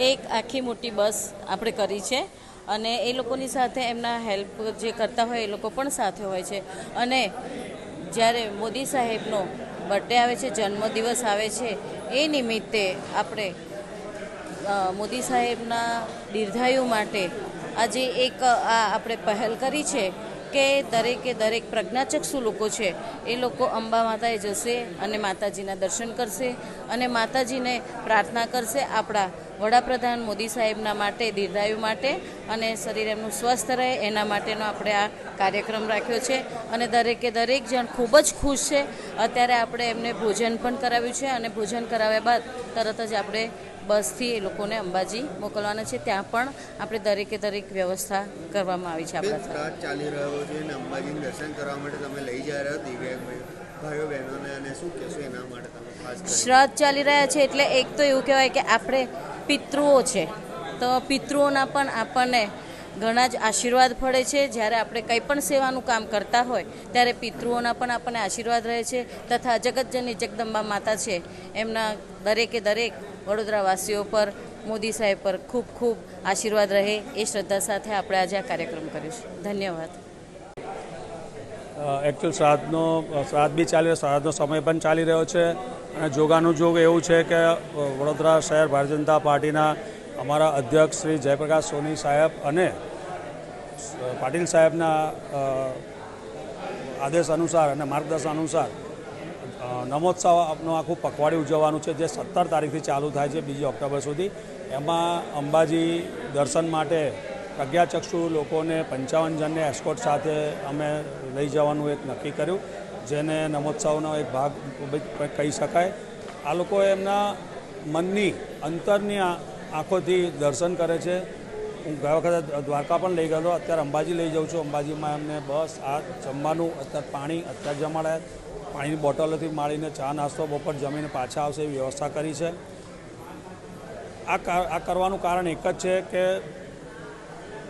એક આખી મોટી બસ આપણે કરી છે અને એ લોકોની સાથે એમના હેલ્પ જે કરતા હોય એ લોકો પણ સાથે હોય છે. અને જ્યારે મોદી સાહેબનો બર્થડે આવે છે, જન્મદિવસ આવે છે, એ નિમિત્તે આપણે મોદી સાહેબના દીર્ઘાયુ માટે આજે એક આ આપણે પહેલ કરી છે કે દરેકે દરેક પ્રજ્ઞાચક્ષુ લોકો છે, એ લોકો અંબા માતાએ જશે અને માતાજીના દર્શન કરશે અને માતાજીને પ્રાર્થના કરશે આપણા વડાપ્રધાન મોદી સાહેબના માટે, દીર્ઘાયુ માટે અને શરીર એમનું સ્વસ્થ રહે, એના માટેનો આપણે આ કાર્યક્રમ રાખ્યો છે. અને દરેકે દરેક જણ ખૂબ જ ખુશ છે. અત્યારે આપણે એમને ભોજન પણ કરાવ્યું છે અને ભોજન કરાવ્યા બાદ તરત જ આપણે બસથી એ લોકોને અંબાજી મોકલવાના છે. ત્યાં પણ આપણે દરેકે દરેક વ્યવસ્થા કરવામાં આવી છે આપણા ચાલી રહ્યો છે અને અંબાજીનું દર્શન કરવા માટે તમે લઈ જઈ રહ્યા દિવ્યાંગ ભાઈઓ બહેનોને અને શું કહેશો એના માટે તમે ખાસ શ્રાદ્ધ ચાલી રહ્યા છે એટલે એક તો એવું કહેવાય કે આપણે પિતૃઓ છે. તો પિતૃઓના પણ આપણને ઘણા જ આશીર્વાદ ફળે છે. જ્યારે આપણે કંઈ પણ સેવાનું કામ કરતા હોય, ત્યારે પિતૃઓના પણ આપણને આશીર્વાદ રહે છે તથા જગતજનની જગદંબા માતા છે. એમના દરેકે દરેક વડોદરાવાસીઓ પર, મોદી સાહેબ પર ખૂબ ખૂબ આશીર્વાદ રહે. એ શ્રદ્ધા સાથે આપણે આજે આ કાર્યક્રમ કરીશું ધન્યવાદ. એકચ્યુઅલ શ્રાદ્ધનો, શ્રાદ્ધ બી ચાલી રહ્યો, શ્રાદ્ધનો સમય પણ ચાલી રહ્યો છે અને જોગાનું જોગ એવું છે કે વડોદરા શહેર, ભારતીય જનતા પાર્ટીના અમારા અધ્યક્ષ શ્રી જયપ્રકાશ સોની સાહેબ અને પાટીલ સાહેબના આદેશ અનુસાર અને માર્ગદર્શન અનુસાર નમોત્સવ નમોત્સવનું આખું પખવાડિયું ઉજવવાનું છે, જે સત્તર તારીખથી ચાલુ થાય છે, બીજી ઓક્ટોબર સુધી. એમાં અંબાજી દર્શન માટે પ્રજ્ઞાચક્ષુ લોકોને પંચાવન જણને એસ્કોટ સાથે અમે લઈ જવાનું એક નક્કી કર્યું, જેને નમોત્સવનો એક ભાગ, કહી શકાય. આ લોકો એમના મનની, અંતરની આંખોથી દર્શન કરે છે. હું ગયા વખતે દ્વારકા પણ લઈ ગયો હતો અત્યારે અંબાજી લઈ જાઉં છું. અંબાજીમાં એમને બસ આ જમવાનું, અત્યારે પાણી, અત્યારે જમાડાય પાણીની બોટલોથી માળીને ચા, નાસ્તો, બપોર જમીને પાછા આવશે એવી વ્યવસ્થા કરી છે. આ આ કરવાનું કારણ એક જ છે કે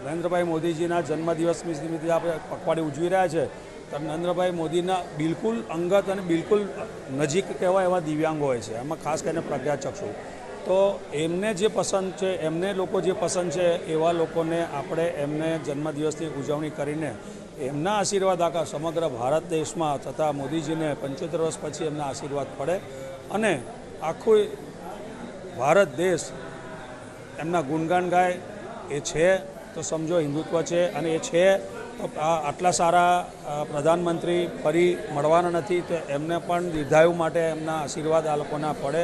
નરેન્દ્રભાઈ મોદીજીના જન્મદિવસ નિમિત્તે આપણે પખવાડી ઉજવી રહ્યા છે. તો નરેન્દ્રભાઈ મોદીના બિલકુલ અંગત અને બિલકુલ નજીક કહેવાય એવા દિવ્યાંગો હોય છે. એમાં ખાસ કરીને પ્રજ્ઞાચક્ષુ. તો એમને જે પસંદ છે, એમને લોકો જે પસંદ છે, એવા લોકોને આપણે એમને જન્મદિવસની ઉજવણી કરીને એમના આશીર્વાદ આખા સમગ્ર ભારત દેશમાં તથા મોદીજીને પંચોતેર વર્ષ પછી એમના આશીર્વાદ પડે અને આખું ભારત દેશ એમના ગુણગાન ગાય. એ છે, તો સમજો હિન્દુત્વ છે અને એ છે, તો આટલા સારા પ્રધાનમંત્રી ફરી મળવાના નથી, તો એમને પણ દીર્ઘાયુ માટે એમના આશીર્વાદ આ લોકોના પડે.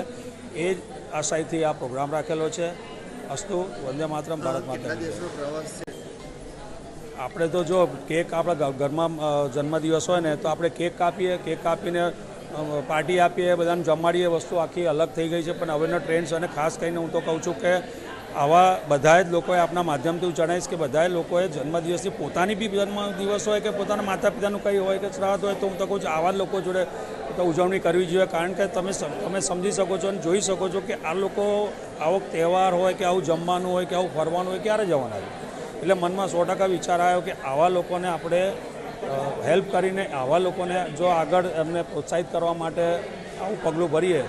એ જ આશયથી આ પ્રોગ્રામ રાખેલો છે. અસ્તુ વંદે માતરમ ભારત કેટલા માતા દેશનો પ્રવાસ છે? આપણે તો જો કેક આપણા ઘરમાં જન્મદિવસ હોય ને તો આપણે કેક કાપીએ કેક કાપીને પાર્ટી આપીએ બધાને જમાડીએ વસ્તુ આખી અલગ થઈ ગઈ છે. પણ હવેનો ટ્રેન્ડ અને ખાસ કરીને હું તો કહું છું કે આવા બધાએ જ લોકોએ આપના માધ્યમથી હું જણાવીશ કે બધાએ લોકોએ જન્મદિવસની પોતાની બી જન્મદિવસ હોય કે પોતાના માતા પિતાનું કંઈ હોય કે શ્રાદ્ધ હોય તો હું તો કહું છું આવા લોકો જોડે તો ઉજવણી કરવી જોઈએ. કારણ કે તમે તમે સમજી શકો છો અને જોઈ શકો છો કે આ લોકો આવો તહેવાર હોય કે આવું જમવાનું હોય કે આવું ફરવાનું હોય ક્યારે જવાના છે? એટલે મનમાં સો ટકા વિચાર આવ્યો કે આવા લોકોને આપણે હેલ્પ કરીને આવા લોકોને જો આગળ એમને પ્રોત્સાહિત કરવા માટે આવું પગલું ભરીએ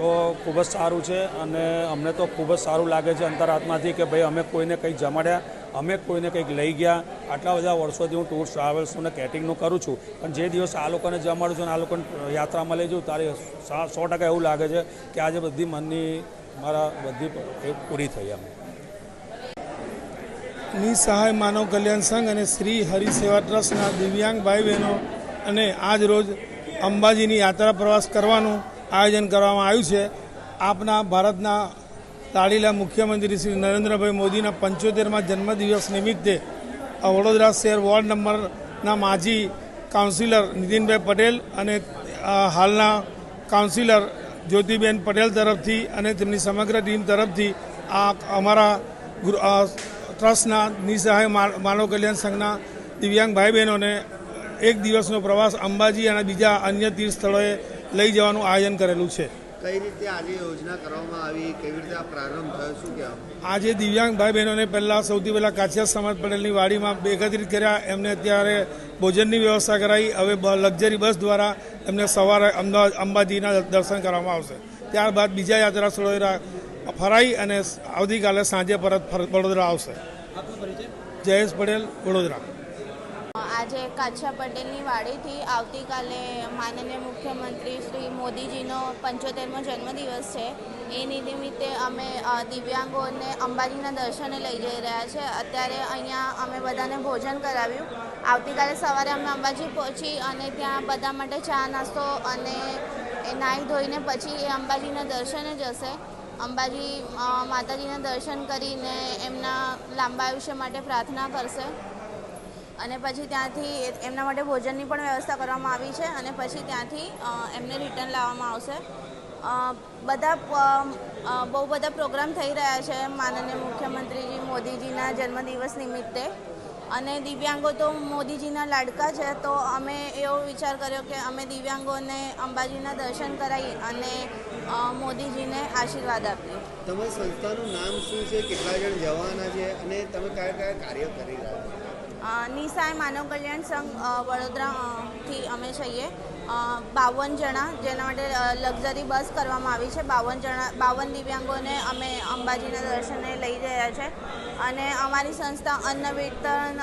તો ખૂબ જ સારું છે અને અમને તો ખૂબ જ સારું લાગે છે અંતરાત્માથી કે ભાઈ અમે કોઈને કંઈક જમાડ્યા, અમે કોઈને કંઈક લઈ ગયા. આટલા બધા વર્ષોથી હું ટૂર ટ્રાવેલ્સનું ને કેટિંગનું કરું છું. પણ જે દિવસ આ લોકોને જમાડું છું અને આ લોકોને યાત્રામાં લઈ જઉં ત્યારે સો ટકા એવું લાગે છે કે આજે બધી મનની, મારા બધી પૂરી થઈ અમે નિસહાય માનવ કલ્યાણ સંઘ અને શ્રી હરિસેવા ટ્રસ્ટના દિવ્યાંગ ભાઈ બહેનો અને આજ રોજ અંબાજીની યાત્રા પ્રવાસ કરવાનું આયોજન કરવામાં આવ્યું છે. આપના ભારતના તાળીલા મુખ્યમંત્રી શ્રી નરેન્દ્રભાઈ મોદીના પંચોતેરમાં જન્મદિવસ નિમિત્તે વડોદરા શહેર વોર્ડ નંબરના માજી કાઉન્સિલર નીતિનભાઈ પટેલ અને હાલના કાઉન્સિલર જ્યોતિબેન પટેલ તરફથી અને તેમની સમગ્ર ટીમ તરફથી આ અમારા ટ્રસ્ટના નિસહાય માનવ કલ્યાણ સંઘના દિવ્યાંગ ભાઈ બહેનોને એક દિવસનો પ્રવાસ અંબાજી અને બીજા અન્ય તીર્થ સ્થળોએ લઈ જવાનું આયોજન કરેલું છે. કઈ રીતે આજે યોજના કરવામાં આવી? કેવી રીતે આ પ્રારંભ થયો? શું કહેવાય આજે દિવ્યાંગ ભાઈ બહેનોને પહેલાં સૌથી પહેલાં કાછિયા સમાજ પટેલની વાડીમાં એકત્રિત કર્યા. એમને અત્યારે ભોજનની વ્યવસ્થા કરાવી હવે બ- લક્ઝરી બસ દ્વારા એમને સવારે અમદાવાદ અંબાજીના દર્શન કરવામાં આવશે. ત્યારબાદ બીજા યાત્રા સ્થળોએ ફરાઈ અને આવતીકાલે સાંજે પરત ફર- વડોદરા આવશે. જયેશ પટેલ વડોદરા. આજે કાછા પટેલની વાડીથી આવતીકાલે માનનીય મુખ્યમંત્રી શ્રી મોદીજીનો પંચોતેરમો જન્મદિવસ છે. એ નિમિત્તે અમે દિવ્યાંગોને અંબાજીના દર્શને લઈ જઈ રહ્યા છે. અત્યારે અહીંયા અમે બધાને ભોજન કરાવ્યું. આવતીકાલે સવારે અમે અંબાજી પહોંચી અને ત્યાં બધા માટે ચા, નાસ્તો અને એ નાહી ધોઈને પછી એ અંબાજીના દર્શને જશે. અંબાજી માતાજીના દર્શન કરીને એમના લાંબા આયુષ્ય માટે પ્રાર્થના કરશે. અને પછી ત્યાંથી એમના માટે ભોજનની પણ વ્યવસ્થા કરવામાં આવી છે અને પછી ત્યાંથી એમને રિટર્ન લાવવામાં આવશે. બધા બહુ બધા પ્રોગ્રામ થઈ રહ્યા છે. માનનીય મુખ્યમંત્રીજી, મોદીજીના જન્મદિવસ નિમિત્તે. અને દિવ્યાંગો તો મોદીજીના લાડકા છે, તો અમે એવો વિચાર કર્યો કે અમે દિવ્યાંગોને અંબાજીના દર્શન કરાવી અને મોદીજીને આશીર્વાદ આપીએ. તમારી સંસ્થાનું નામ શું છે? કેટલા જણ જવાના છે? અને તમે કયા કયા કાર્ય કરી રહ્યા છો? નિસાય માનવ કલ્યાણ સંઘ અ, વડોદરા અ, થી અમે છીએ. બાવન જણા જેના માટે લક્ઝરી બસ કરવામાં આવી છે. બાવન જણા બાવન દિવ્યાંગોને અમે અંબાજીના દર્શને લઈ રહ્યા છે. અને અમારી સંસ્થા અન્ન વિતરણ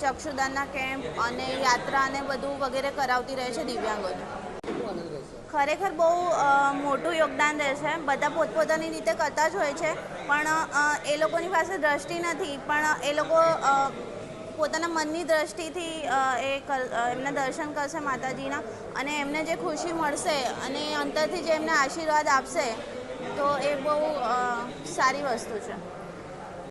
ચક્ષુદાનના કેમ્પ અને યાત્રા અને બધું વગેરે કરાવતી રહે છે દિવ્યાંગોને. ખરેખર બહુ મોટું યોગદાન રહેશે. બધા પોતપોતાની રીતે કરતા જ હોય છે. પણ એ લોકોની પાસે દ્રષ્ટિ નથી. પણ, એ લોકો પોતાના મનની દ્રષ્ટિથી એ એમના દર્શન કરશે માતાજીના. અને એમને જે ખુશી મળશે અને અંતરથી જે એમને આશીર્વાદ આપશે, તો એ બહુ સારી વસ્તુ છે.